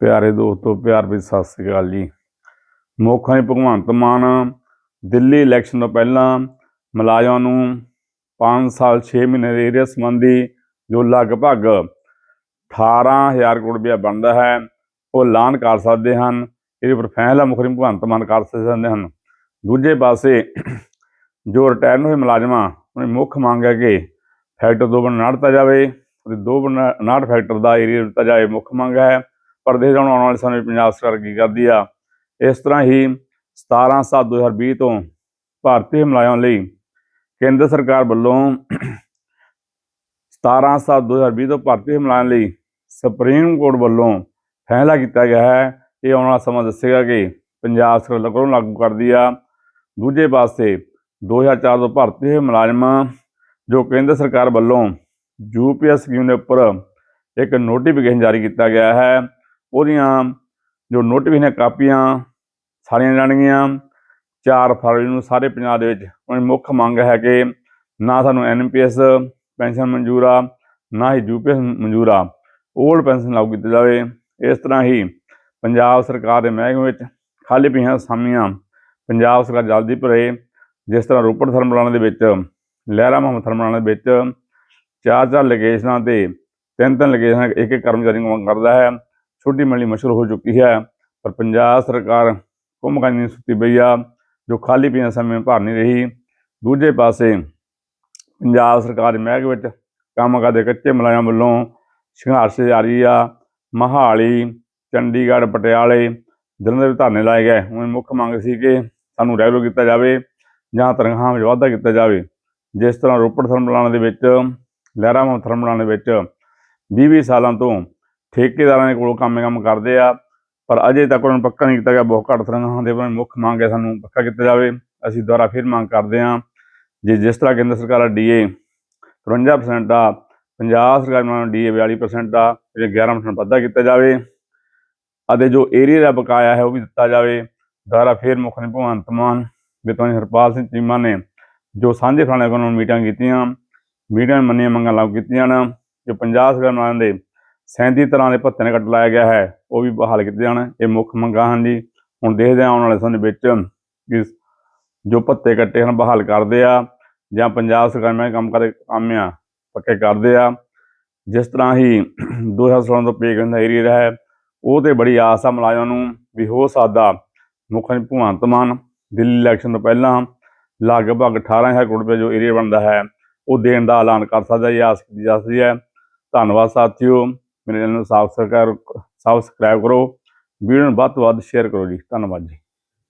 ਪਿਆਰੇ ਦੋਸਤੋ, ਪਿਆਰ ਵੀ ਸਤਿ ਸ੍ਰੀ ਅਕਾਲ ਜੀ। ਮੁੱਖ ਭਗਵੰਤ ਮਾਨ। ਦਿੱਲੀ ਇਲੈਕਸ਼ਨ ਤੋਂ ਪਹਿਲਾਂ ਮੁਲਾਜ਼ਮਾਂ ਨੂੰ 5 ਸਾਲ 6 ਮਹੀਨੇ ਦੇ ਏਰੀਆ ਸੰਬੰਧੀ ਜੋ ਲਗਭਗ 18000 ਕਰੋੜ ਰੁਪਇਆ ਬਣਦਾ ਹੈ, ਉਹ ਐਲਾਨ ਕਰ ਸਕਦੇ ਹਨ। ਇਹਦੇ ਉੱਪਰ ਫੈਸਲਾ ਮੁਖਰੀ ਭਗਵੰਤ ਮਾਨ ਕਰ ਸਕਦੇ ਹਨ। ਦੂਜੇ ਪਾਸੇ ਜੋ ਰਿਟਾਇਰ ਹੋਏ ਮੁਲਾਜ਼ਮਾਂ, ਉਹਨਾਂ ਮੁੱਖ ਮੰਗ ਹੈ ਕਿ ਫੈਕਟਰ ਦੋ ਬਣਾ ਦਿੱਤਾ ਜਾਵੇ ਅਤੇ ਦੋ ਬਣਾ 59 ਫੈਕਟਰ ਦਾ ਏਰੀਆ ਦਿੱਤਾ ਜਾਵੇ ਮੁੱਖ ਮੰਗ ਹੈ ਪਰਦੇ ਦੇਖਦੇ ਆਉਣ ਵਾਲੇ ਸਮੇਂ ਵਿੱਚ ਪੰਜਾਬ ਸਰਕਾਰ ਕੀ ਕਰਦੀ ਆ। ਇਸ ਤਰ੍ਹਾਂ ਹੀ 17 ਸੱਤ 2020 ਤੋਂ ਭਾਰਤੀ ਮੁਲਾਜ਼ਮਾਂ ਲਈ ਕੇਂਦਰ ਸਰਕਾਰ ਵੱਲੋਂ 17 ਸੱਤ 2020 ਤੋਂ ਭਾਰਤੀ ਮੁਲਾਜ਼ਮਾਂ ਲਈ ਸੁਪਰੀਮ ਕੋਰਟ ਵੱਲੋਂ ਫੈਸਲਾ ਕੀਤਾ ਗਿਆ ਹੈ। ਇਹ ਆਉਣ ਵਾਲਾ ਸਮਾਂ ਦੱਸੇਗਾ ਕਿ ਪੰਜਾਬ ਸਰਕਾਰ ਲਗਭਗ ਲਾਗੂ ਕਰਦੀ ਆ। ਦੂਜੇ ਪਾਸੇ 2004 ਤੋਂ ਭਾਰਤੀ ਹੋਏ ਮੁਲਾਜ਼ਮ ਜੋ ਕੇਂਦਰ ਸਰਕਾਰ ਵੱਲੋਂ ਯੂਪੀਐਸ ਸਕੀਮ ਦੇ ਉੱਪਰ ਇੱਕ ਨੋਟੀਫਿਕੇਸ਼ਨ ਜਾਰੀ ਕੀਤਾ ਗਿਆ ਹੈ। ਉਹਦੀਆਂ ਜੋ ਨੋਟੀਫਿਕੇਸ਼ਨ ਕਾਪੀਆਂ ਸਾਰੀਆਂ ਜਾਣਗੀਆਂ। 4 ਫਰਵਰੀ ਨੂੰ ਸਾਰੇ ਪੰਜਾਬ ਦੇ ਵਿੱਚ ਉਹਨਾਂ ਦੀ ਮੁੱਖ ਮੰਗ ਹੈ ਕਿ ਨਾ ਸਾਨੂੰ ਐਨਪੀਐਸ ਪੈਨਸ਼ਨ ਮਨਜ਼ੂਰ ਆ ਨਾ ਹੀ ਯੂਪੀਐਸ ਮਨਜ਼ੂਰ ਆ 올ਡ ਪੈਨਸ਼ਨ ਲਾਗੂ ਕੀਤੀ ਜਾਵੇ। ਇਸ ਤਰ੍ਹਾਂ ਹੀ ਪੰਜਾਬ ਸਰਕਾਰ ਦੇ ਮਹਿਕਮੇ ਵਿੱਚ ਖਾਲੀ ਪਈਆਂ ਅਸਾਮੀਆਂ ਪੰਜਾਬ ਸਰਕਾਰ ਜਲਦੀ ਭਰੇ। ਜਿਸ ਤਰ੍ਹਾਂ ਰੋਪੜ ਥਰਮਲਾਂ ਦੇ ਵਿੱਚ, ਲਹਿਰਾ ਮੁਹੰਮਦ ਥਰਮਲਾਂ ਦੇ ਵਿੱਚ ਚਾਰ ਚਾਰ ਲੋਕੇਸ਼ਨਾਂ ਤੇ ਤਿੰਨ ਤਿੰਨ ਲੋਕੇਸ਼ਨਾਂ ਇੱਕ ਇੱਕ ਕਰਮਚਾਰੀ ਨੂੰ ਮੰਗ ਕਰਦਾ ਹੈ। ਛੋਟੀ ਮਿਲਣੀ ਮਸ਼ਹੂਰ ਹੋ ਚੁੱਕੀ ਹੈ। ਪਰ ਪੰਜਾਬ ਸਰਕਾਰ ਕੁੰਭਕਾਨੀ ਨਹੀਂ ਸੁੱਤੀ ਪਈ ਆ, ਜੋ ਖਾਲੀ ਪਈਆਂ ਸਮੇਂ ਭਰ ਨਹੀਂ ਰਹੀ। ਦੂਜੇ ਪਾਸੇ ਪੰਜਾਬ ਸਰਕਾਰ ਦੇ ਮਹਿਕਮੇ ਵਿੱਚ ਕੰਮ ਕਰਦੇ ਕੱਚੇ ਮੁਲਾਜ਼ਮਾਂ ਵੱਲੋਂ ਸੰਘਰਸ਼ ਜਾਰੀ ਆ। ਮਹਾਲੀ, ਚੰਡੀਗੜ੍ਹ, ਪਟਿਆਲੇ ਜਲੰਧਰ ਵਿੱਚ ਧਰਨੇ ਲਾਏ ਗਏ। ਉਹਨਾਂ ਮੁੱਖ ਮੰਗ ਸੀ ਕਿ ਸਾਨੂੰ ਰੈਗੂਲਰ ਕੀਤਾ ਜਾਵੇ ਜਾਂ ਤਨਖਾਹਾਂ ਵਿੱਚ ਵਾਧਾ ਕੀਤਾ ਜਾਵੇ। ਜਿਸ ਤਰ੍ਹਾਂ ਰੋਪੜ ਥਰਮਲਾਂ ਦੇ ਵਿੱਚ ਲਹਿਰਾ ਮੁਹੰਮਦ ਥਰਮਲਾਂ ਦੇ ਵਿੱਚ 20-20 ਸਾਲਾਂ ਤੋਂ ਠੇਕੇਦਾਰਾਂ ਦੇ ਕੋਲ ਕੰਮ ਕੰਮ ਕਰਦੇ ਆ, ਪਰ ਅਜੇ ਤੱਕ ਉਹਨਾਂ ਨੂੰ ਪੱਕਾ ਨਹੀਂ ਕੀਤਾ ਗਿਆ, ਬਹੁਤ ਘੱਟ ਤਰ੍ਹਾਂ ਦੇ ਉਹਨਾਂ ਮੁੱਖ ਮੰਗ ਹੈ ਸਾਨੂੰ ਪੱਕਾ ਕੀਤਾ ਜਾਵੇ, ਅਸੀਂ ਦੁਬਾਰਾ ਫਿਰ ਮੰਗ ਕਰਦੇ ਹਾਂ ਜੇ ਜਿਸ ਤਰ੍ਹਾਂ ਕੇਂਦਰ ਸਰਕਾਰ ਦਾ ਡੀਏ 53% ਆ, ਪੰਜਾਬ ਸਰਕਾਰ ਨੂੰ ਡੀਏ 42% ਆ ਇਹ 11% ਵਾਧਾ ਕੀਤਾ ਜਾਵੇ, ਅਤੇ ਜੋ ਏਰੀਆ ਦਾ ਬਕਾਇਆ ਹੈ ਉਹ ਵੀ ਦਿੱਤਾ ਜਾਵੇ, ਦੁਬਾਰਾ ਫਿਰ ਮੁੱਖ ਨੇ ਭਗਵੰਤ ਮਾਨ ਬਿਤੋਂ ਹਰਪਾਲ ਸਿੰਘ ਚੀਮਾ ਨੇ ਜੋ ਸਾਂਝੇ ਫਲਾਣੇ ਕੋਲ ਮੀਟਿੰਗ ਕੀਤੀਆਂ, ਮੀਟਿੰਗ ਮੰਨੀਆਂ ਮੰਗਾਂ ਲਾਗੂ ਕੀਤੀਆਂ ਨੇ ਜੋ ਪੰਜਾਬ ਸਰਕਾਰ ਨਾਲ ਦੇ 37 ਤਰ੍ਹਾਂ ਦੇ ਭੱਤੇ ਨੇ ਕੱਟ ਲਾਇਆ ਗਿਆ ਹੈ। ਉਹ ਵੀ ਬਹਾਲ ਕੀਤੇ ਜਾਣ। ਇਹ ਮੁੱਖ ਮੰਗਾਂ ਹਨ ਜੀ। ਹੁਣ ਦੇਖਦੇ ਹਾਂ ਆਉਣ ਵਾਲੇ ਸਮੇਂ ਵਿੱਚ ਕਿ ਜੋ ਭੱਤੇ ਕੱਟੇ ਹਨ, ਬਹਾਲ ਕਰਦੇ ਆ ਜਾਂ ਪੰਜਾਬ ਸਰਕਾਰ ਮੈਂ ਕੰਮ ਕਰਦੇ ਕੰਮ ਆ, ਪੱਕੇ ਕਰਦੇ ਆ। ਜਿਸ ਤਰ੍ਹਾਂ ਹੀ 2016 ਤੋਂ ਪੇ ਦਾ ਏਰੀਆ ਹੈ, ਉਹ ਤੇ ਬੜੀ ਆਸ ਆ ਮੁਲਾਜ਼ਮਾਂ ਨੂੰ ਵੀ ਹੋ ਸਕਦਾ ਮੁੱਖ ਭਗਵੰਤ ਮਾਨ ਦਿੱਲੀ ਇਲੈਕਸ਼ਨ ਤੋਂ ਪਹਿਲਾਂ ਲਗਭਗ 18000 ਕਰੋੜ ਰੁਪਏ ਜੋ ਏਰੀਆ ਬਣਦਾ ਹੈ, ਉਹ ਦੇਣ ਦਾ ਐਲਾਨ ਕਰ ਸਕਦਾ ਇਹ ਆਸ ਕੀਤੀ ਜਾ ਸਕਦੀ ਹੈ। ਧੰਨਵਾਦ ਸਾਥੀਓ। ਮੇਰੇ ਚੈਨਲ ਨੂੰ ਸਬਸਕ੍ਰਾਈਬ ਸਬਸਕ੍ਰਾਈਬ ਕਰੋ। ਵੀਡੀਓ ਨੂੰ ਵੱਧ ਤੋਂ ਵੱਧ ਸ਼ੇਅਰ ਕਰੋ ਜੀ। ਧੰਨਵਾਦ ਜੀ।